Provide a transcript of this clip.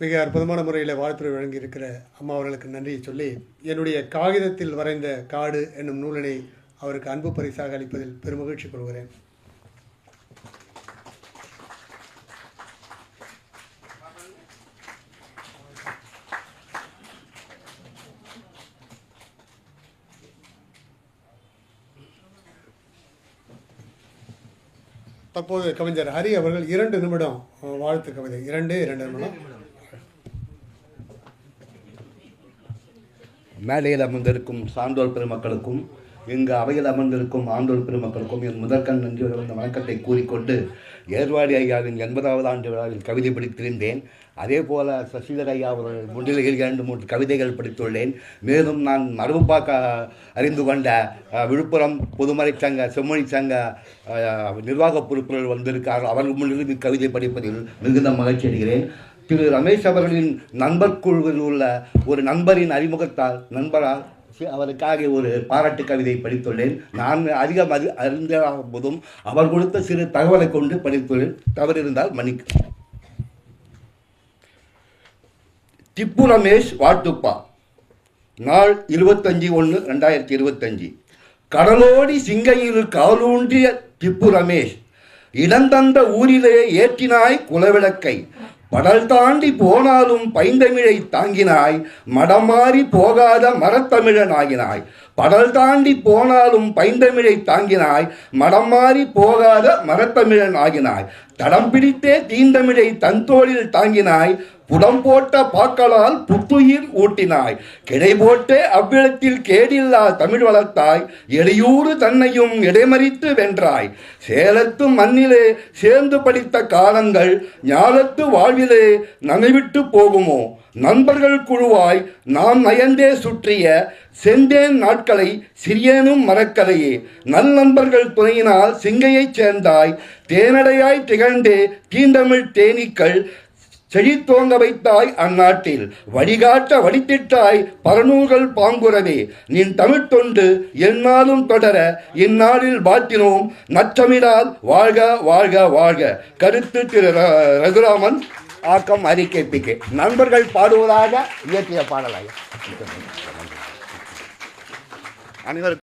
மிக அற்புதமான முறையில் வாழ்த்துறை வழங்கியிருக்கிற அம்மா அவர்களுக்கு நன்றியை சொல்லி என்னுடைய காகிதத்தில் வரைந்த காடு என்னும் நூலினை அவருக்கு அன்பு பரிசாக அளிப்பதில் பெருமகிழ்ச்சி கொள்கிறேன். தற்போது கவிஞர் ஹரி அவர்கள் இரண்டு நிமிடம் அஹ், வாழ்த்து கவிதை. இரண்டே இரண்டு நிமிடம். மேடையில் அமர்ந்திருக்கும் சான்றோர் பெருமக்களுக்கும் இங்கு அவையில் அமர்ந்திருக்கும் ஆண்டோர் பெருமக்களுக்கும் என் முதற்கண் நன்றி வந்த வணக்கத்தை கூறிக்கொண்டு ஏர்வாடி ஐயாவின் எண்பதாவது ஆண்டு விழாவில் கவிதை படித்திருந்தேன். அதே போல சசிதர் ஐயா அவர்கள் முன்னிலையில் இரண்டு மூன்று கவிதைகள் படித்துள்ளேன். மேலும் நான் மரபுப்பாக்க அறிந்து கொண்ட விழுப்புரம் பொதுமறை சங்க செம்மொழி சங்க நிர்வாக பொறுப்புகள் வந்திருக்கார்கள். அவர்கள் முன்னிலையில் கவிதை படிப்பதில் மிகுந்த மகிழ்ச்சி அடைகிறேன். திரு ரமேஷ் அவர்களின் நண்பர் குழுவில் உள்ள ஒரு நண்பரின் அறிமுகத்தால் நண்பரால் அவருக்காக ஒரு பாராட்டு கவிதை படித்துள்ளேன். நான் அதிகம் அறி அறிந்தாகும் போதும் அவர் கொடுத்த சிறு தகவலை கொண்டு படித்துள்ளேன். தவறு இருந்தால் மன்னிக்க. திப்பு ரமேஷ் வாட்டுப்பா. நாள் இருபத்தஞ்சி ஒன்று ரெண்டாயிரத்தி இருபத்தஞ்சி. கடலோடி சிங்கையில் காலூன்றிய திப்பு ரமேஷ் இடந்தந்த ஊரிலே ஏற்றினாய் குலவிளக்கை. படல் தாண்டி போனாலும் பைந்தமிழை தாங்கினாய் மடமாறி போகாத மரத்தமிழன் ஆகினாய். படல் தாண்டி போனாலும் பைந்தமிழை தாங்கினாய் மடமாறி போகாத மரத்தமிழன் ஆகினாய். தடம் பிடித்தே தீந்தமிழை தன்தோளில் தாங்கினாய் புடம் போட்ட பாக்களால் புத்துயிர் ஊட்டினாய். கிடை போட்டே அவ்விடத்தில் கேடில்லா தமிழ் வளர்த்தாய். எடையூறு தன்னையும் இடைமறித்து வென்றாய். சேலத்து மண்ணிலே சேர்ந்து படித்த காலங்கள் ஞாலத்து வாழ்விலே நனைவிட்டு போகுமோ? நண்பர்கள் குழுவாய் நாம் நயந்தே சுற்றிய செந்தேன் நாட்களை சிறியேனும் மறக்கலையே. நல் நண்பர்கள் துணையினால் சிங்கையைச் சேர்ந்தாய். தேனடையாய் திகழ்ந்தே தீந்தமிழ் தேனீக்கள் செழித்தோங்க வைத்தாய் அந்நாட்டில் வழிகாட்ட வடித்திட்டாய் பரநூல்கள் பாங்குறவே. நின் தமிழ்த் தொண்டு எந்நாளும் தொடர இந்நாளில் பாத்தினோம் நச்சமிடால் வாழ்க வாழ்க வாழ்க. கருத்து திரு ர- ரகுராமன் ஆக்கம் அறிக்கை பிக்கே நண்பர்கள் பாடுவதாக இயற்றிய பாடலாக. அனைவருக்கும்